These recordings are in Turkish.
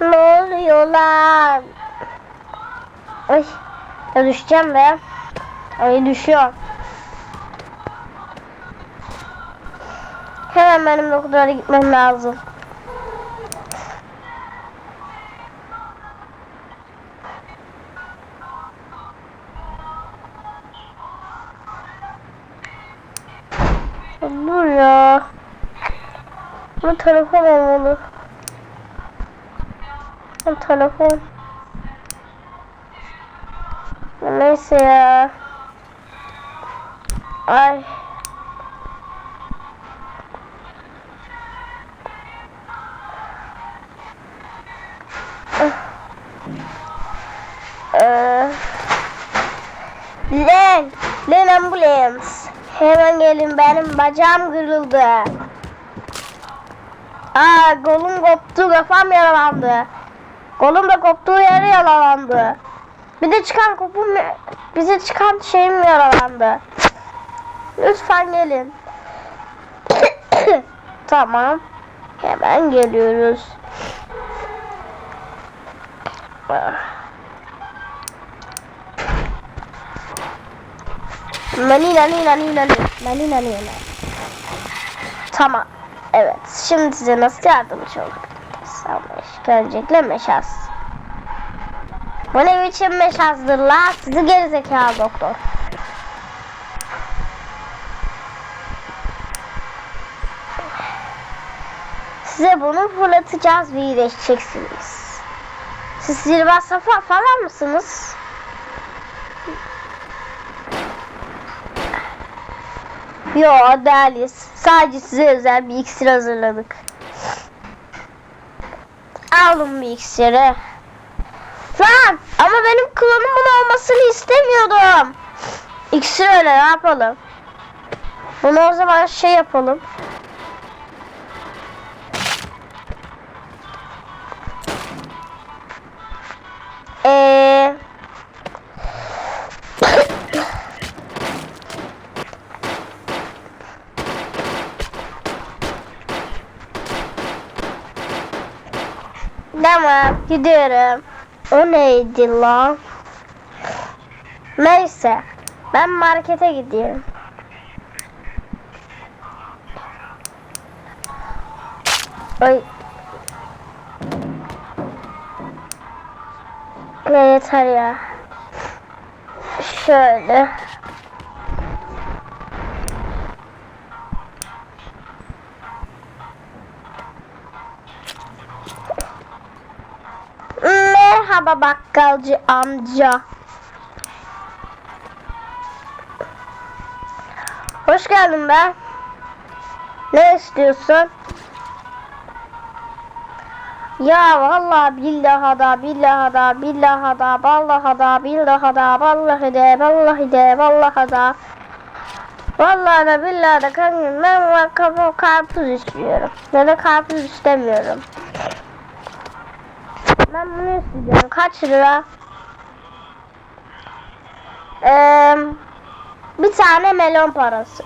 Ne oluyor lan? Ay, ya düşeceğim be. Ay düşüyor. Hemen benim doktora gitmem lazım. Bu telefon olmalı. Bu telefon. Neyse ya. Ay. Ee, Len, Len ambulans. Hemen gelin benim bacağım kırıldı. Aa kolum koptu kafam yaralandı. Kolum da koptuğu yeri yaralandı. Bir de çıkan kopum bize çıkan şeyim yaralandı. Lütfen gelin. tamam. Hemen geliyoruz. Nani nani nani nani nani nani nani. Tamam. Evet. Şimdi size nasıl yardımcı olabiliriz? Ama öncelikle meşaz. Bu ne biçim meşazdır la? Sizi gerizekalı doktor. Size bunu fırlatacağız ve iyileşeceksiniz. Siz zirva safa falan mısınız? Yo değiliz. Sadece size özel bir iksir hazırladık. Alın bir iksiri. Lan ama benim klonumun olmasını istemiyordum. İksir öyle ne yapalım? Bunu o zaman şey yapalım. Gidiyorum. O neydi lan? Neyse. Ben markete gidiyorum. Ay. Ne yeter ya. Şöyle. Merhaba bakkalcı amca. Hoş geldin be. Ne istiyorsun? Ya vallahi billahi da billahi da billahi da vallahi da billahi da vallahi de vallahi de vallahi da Vallahi da billahi de kanka ben karpuz istiyorum. Ya da karpuz istemiyorum. Ben bunu istiyorum. Kaç lira? Ee, bir tane melon parası.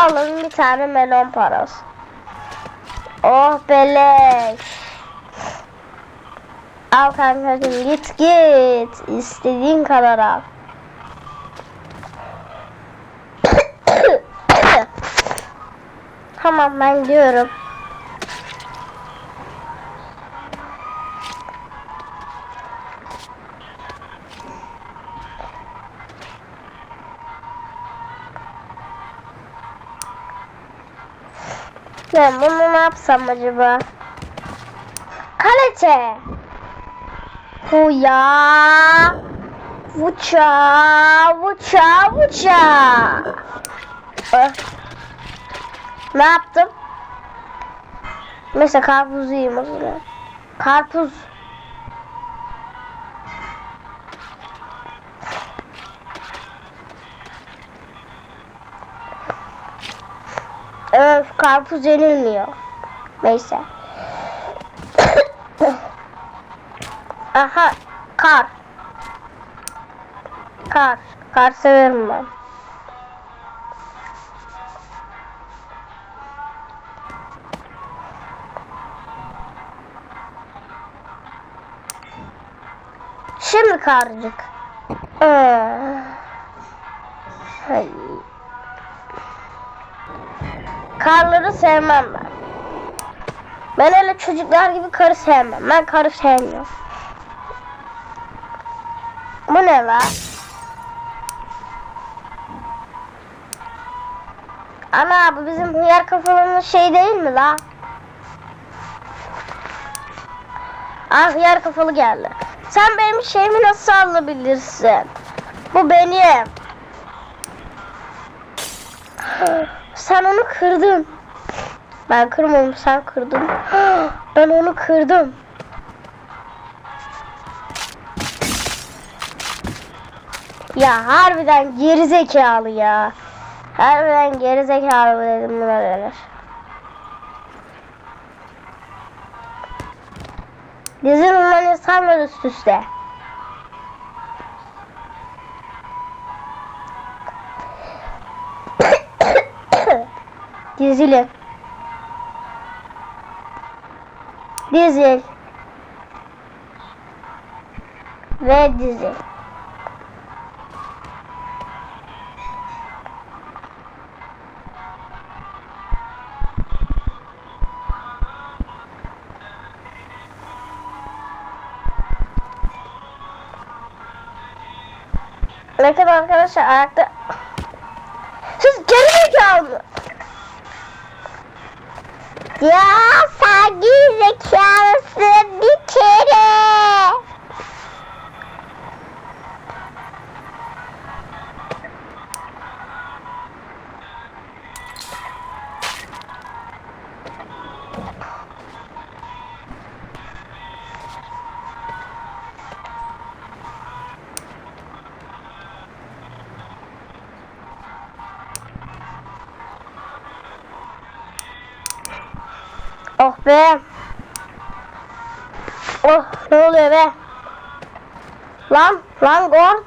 Alın bir tane melon parası. Oh beleş. Al kankacığım git git. İstediğin kadar al. tamam ben gidiyorum. Ben bunu ne yapsam acaba? Kalete. Huya. Vuça. Vuça. Vuça. Ne yaptım? Mesela karpuz yiyeyim o zaman. Karpuz. Öf karpuz yenilmiyor. Neyse. Aha kar. Kar. Kar severim ben. Şimdi karcık. Ee, hayır. Karları sevmem ben. Ben öyle çocuklar gibi karı sevmem. Ben karı sevmiyorum. Bu ne la? Ana bu bizim hıyar kafalının şey değil mi la? Ah hıyar kafalı geldi. Sen benim şeyimi nasıl alabilirsin? Bu benim. Sen onu kırdın. Ben kırmadım sen kırdın. Ben onu kırdım. Ya harbiden geri zekalı ya. Harbiden geri zekalı bu dedim buna denir. Dizin ulan insanlar üst üste. Dizili. Dizil. Ve dizil. Bakın arkadaşlar ayakta Siz geri zekalı mı? Ya sen geri bir kere. Oh be. Oh ne oluyor be? Lan lan gol.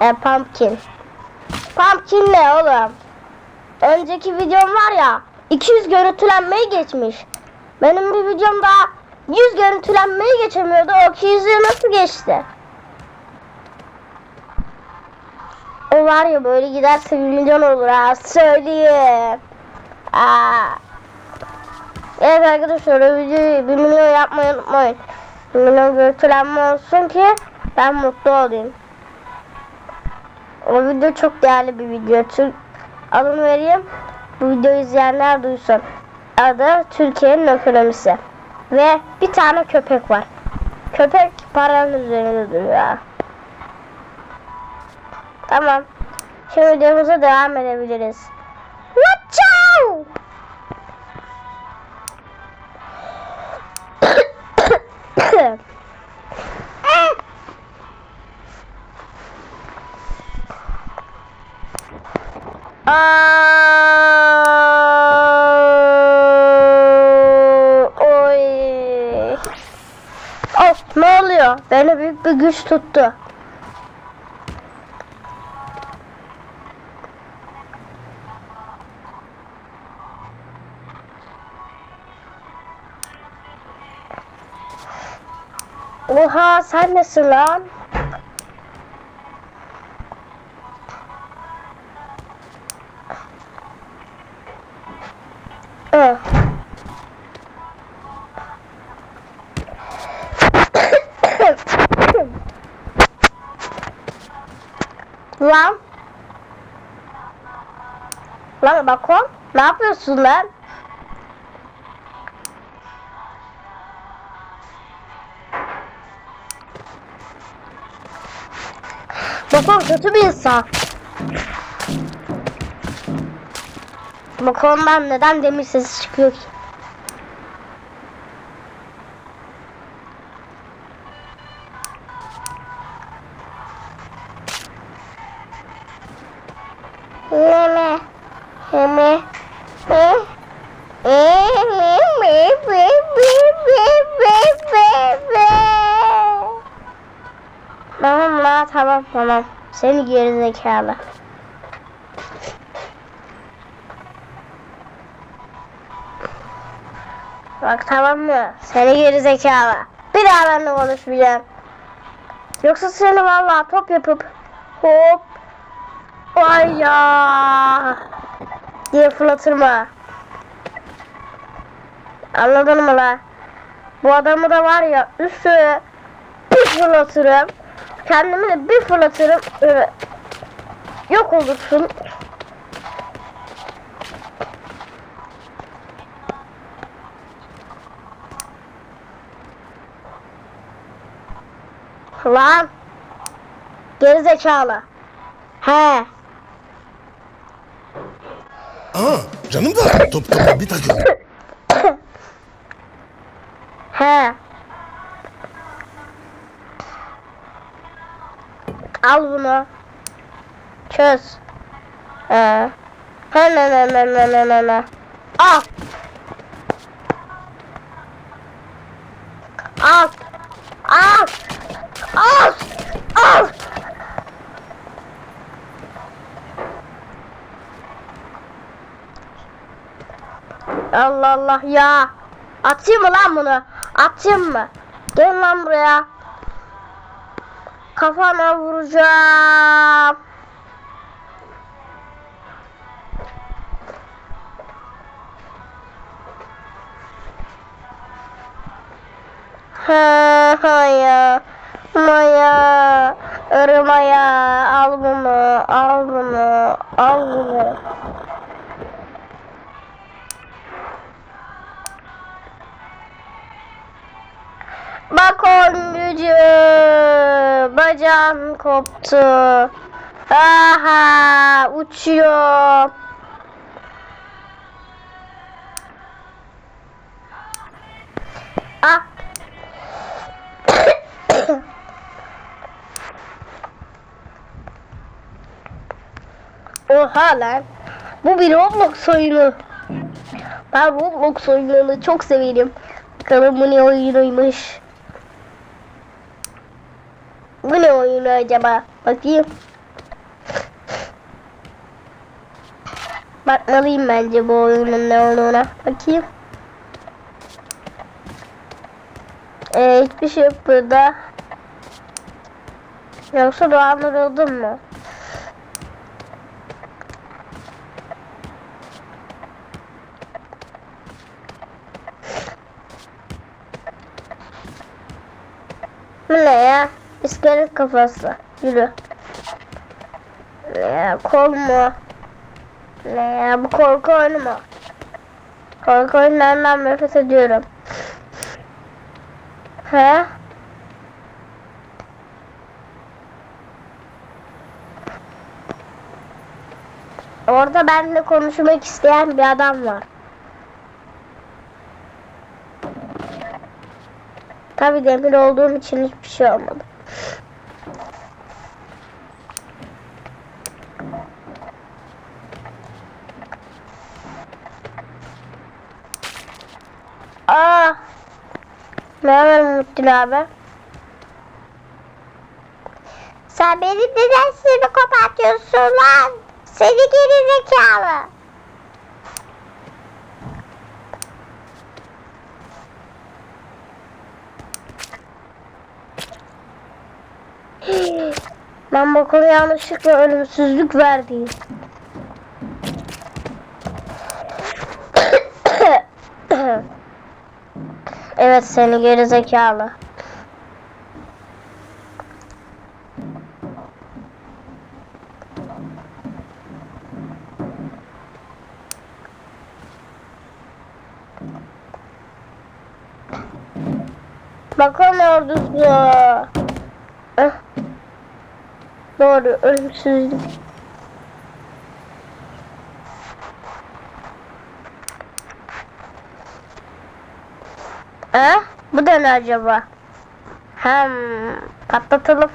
E pumpkin. Pumpkin ne oğlum? Önceki videom var ya 200 görüntülenmeyi geçmiş. Benim bir videomda 100 görüntülenmeyi geçemiyordu. O 200'ü nasıl geçti? O var ya böyle giderse 1 milyon olur ha söyleyeyim. Aa. Evet arkadaşlar o videoyu 1 milyon yapmayı unutmayın. 1 milyon görüntülenme olsun ki ben mutlu olayım. O video çok değerli bir video. Türk adını vereyim. Bu videoyu izleyenler duysun. Adı Türkiye'nin ekonomisi. Ve bir tane köpek var. Köpek paranın üzerinde duruyor. Tamam. Şimdi videomuza devam edebiliriz. Watch out! Aa, Oy. Of ne oluyor? Beni büyük bir güç tuttu. Oha sen nesin lan? Lan. Lan bak o. Ne yapıyorsun lan? Kötü bir insan. Ben neden demir sesi çıkıyor ki? Zekalı. Bak tamam mı? Seni geri zekalı. Bir daha benimle konuşmayacağım. Yoksa seni vallahi top yapıp hop Ay ya diye fırlatırım ha. Anladın mı la? Bu adamı da var ya üstüne bir fırlatırım. Kendimi de bir fırlatırım. Öyle yok olursun. Lan. Geri zekalı. He. Aa canım da top topa bir takım. He. Al bunu. Çöz. He. He ne ne ne ne ne ne ne. Al. Al. Al. Al. Al. Allah Allah ya. Atayım mı lan bunu? Atayım mı? Gel lan buraya. Kafana vuracağım. Ha ha ya. Maya. Irmaya. Al bunu. Al bunu. Al bunu. Bak oyuncu bacağım koptu. Aha uçuyor. Ah. Oha lan. Bu bir Roblox oyunu. Ben Roblox oyunlarını çok severim. Bakalım bu ne oyunuymuş. Bu ne oyunu acaba? Bakayım. Bakmalıyım bence bu oyunun ne olduğuna. Bakayım. Ee, hiçbir şey yok burada. Yoksa dolandırıldın mı? Bu ne ya? İskelet kafası. Yürü. Ne ya? Kol mu? Ne ya? Bu korku oyunu mu? Korku oyunlarından nefret ediyorum. He? Orada benimle konuşmak isteyen bir adam var. Tabi demir olduğum için hiçbir şey olmadı. Aa! Haber Muhittin abi? Sen benim neden seni kapatıyorsun lan? Seni geri zekalı. Ben konuya yanlışlıkla ölümsüzlük verdim. evet seni geri zekalı. Bakalım ordusu. Doğru ölümsüzlük. Eh? Bu da ne acaba? Hem patlatalım.